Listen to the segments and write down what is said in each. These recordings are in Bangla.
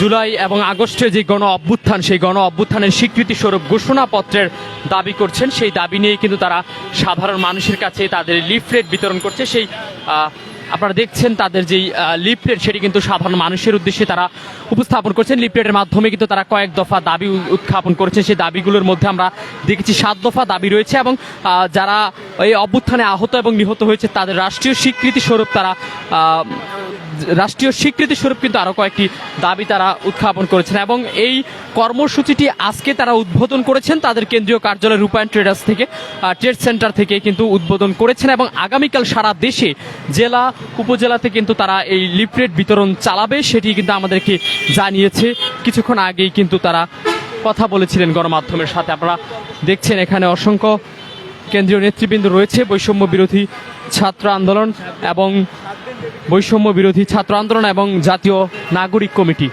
জুলাই এবং আগস্টে যে গণ অভ্যুত্থান, সেই গণ অভ্যুত্থানের স্বীকৃতিস্বরূপ ঘোষণাপত্রের দাবি করছেন। সেই দাবি নিয়ে কিন্তু তারা সাধারণ মানুষের কাছে তাদের লিফলেট বিতরণ করছে। সেই আপনারা দেখছেন তাদের যেই লিফলেট সেটি কিন্তু সাধারণ মানুষের উদ্দেশ্যে তারা উপস্থাপন করছেন। লিফলেটের মাধ্যমে কিন্তু তারা কয়েক দফা দাবি উত্থাপন করেছে সেই দাবিগুলোর মধ্যে আমরা দেখেছি সাত দফা দাবি রয়েছে এবং যারা এই অভ্যুত্থানে আহত এবং নিহত হয়েছে তাদের রাষ্ট্রীয় স্বীকৃতি স্বরূপ তারা রাষ্ট্রীয় স্বীকৃতি স্বরূপ কিন্তু আরও কয়েকটি দাবি তারা উত্থাপন করেছেন এবং এই কর্মসূচিটি আজকে তারা উদ্বোধন করেছেন তাদের কেন্দ্রীয় কার্যালয় রূপায়ণ ট্রেডার্স থেকে ট্রেড সেন্টার থেকে কিন্তু উদ্বোধন করেছেন এবং আগামীকাল সারা দেশে জেলা উপজেলাতে কিন্তু তারা এই লিফলেট বিতরণ চালাবে, সেটি কিন্তু আমাদেরকে জানিয়েছে। কিছুক্ষণ আগেই কিন্তু তারা কথা বলেছিলেন গণমাধ্যমের সাথে। আপনারা দেখছেন এখানে অসংখ্য কেন্দ্রীয় নেতৃবৃন্দ রয়েছে, বৈষম্য বিরোধী ছাত্র আন্দোলন এবং বৈষম্য বিরোধী ছাত্র আন্দোলন এবং জাতীয় নাগরিক কমিটি।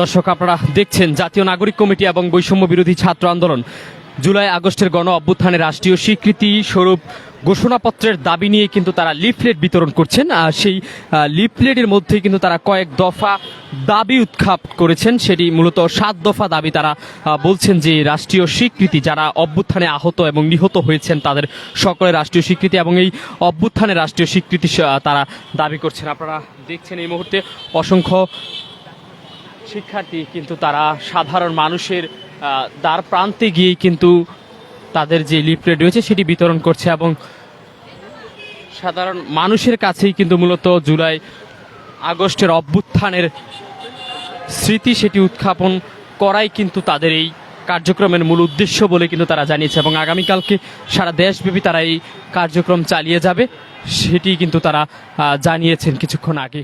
দর্শক আপনারা দেখছেন জাতীয় নাগরিক কমিটি এবং বৈষম্য বিরোধী ছাত্র আন্দোলন। জুলাই, আগস্টের গণ অভ্যুত্থানের রাষ্ট্রীয় স্বীকৃতি স্বরূপ ঘোষণাপত্রের দাবি নিয়ে কিন্তু তারা লিফলেট বিতরণ করছেন। আর সেই লিফলেটের মধ্যে কিন্তু তারা কয়েক দফা দাবি উৎখাপ করেছেন। সেটি মূলত সাত দফা দাবি তারা বলছেন যে রাষ্ট্রীয় স্বীকৃতি, যারা অভ্যুত্থানে আহত এবং নিহত হয়েছেন, তাদের সকলের রাষ্ট্রীয় স্বীকৃতি এবং এই অভ্যুত্থানে রাষ্ট্রীয় স্বীকৃতি তারা দাবি করছেন। আপনারা দেখছেন এই মুহূর্তে অসংখ্য শিক্ষার্থী কিন্তু তারা সাধারণ মানুষের দ্বার প্রান্তে গিয়েই কিন্তু তাদের যে লিফলেট রয়েছে সেটি বিতরণ করছে এবং সাধারণ মানুষের কাছেই কিন্তু মূলত জুলাই আগস্টের অভ্যুত্থানের স্মৃতি সেটি উত্থাপন করাই কিন্তু তাদের এই কার্যক্রমের মূল উদ্দেশ্য বলে কিন্তু তারা জানিয়েছে এবং আগামীকালকে সারা দেশব্যাপী তারা এই কার্যক্রম চালিয়ে যাবে সেটি কিন্তু তারা জানিয়েছেন কিছুক্ষণ আগে।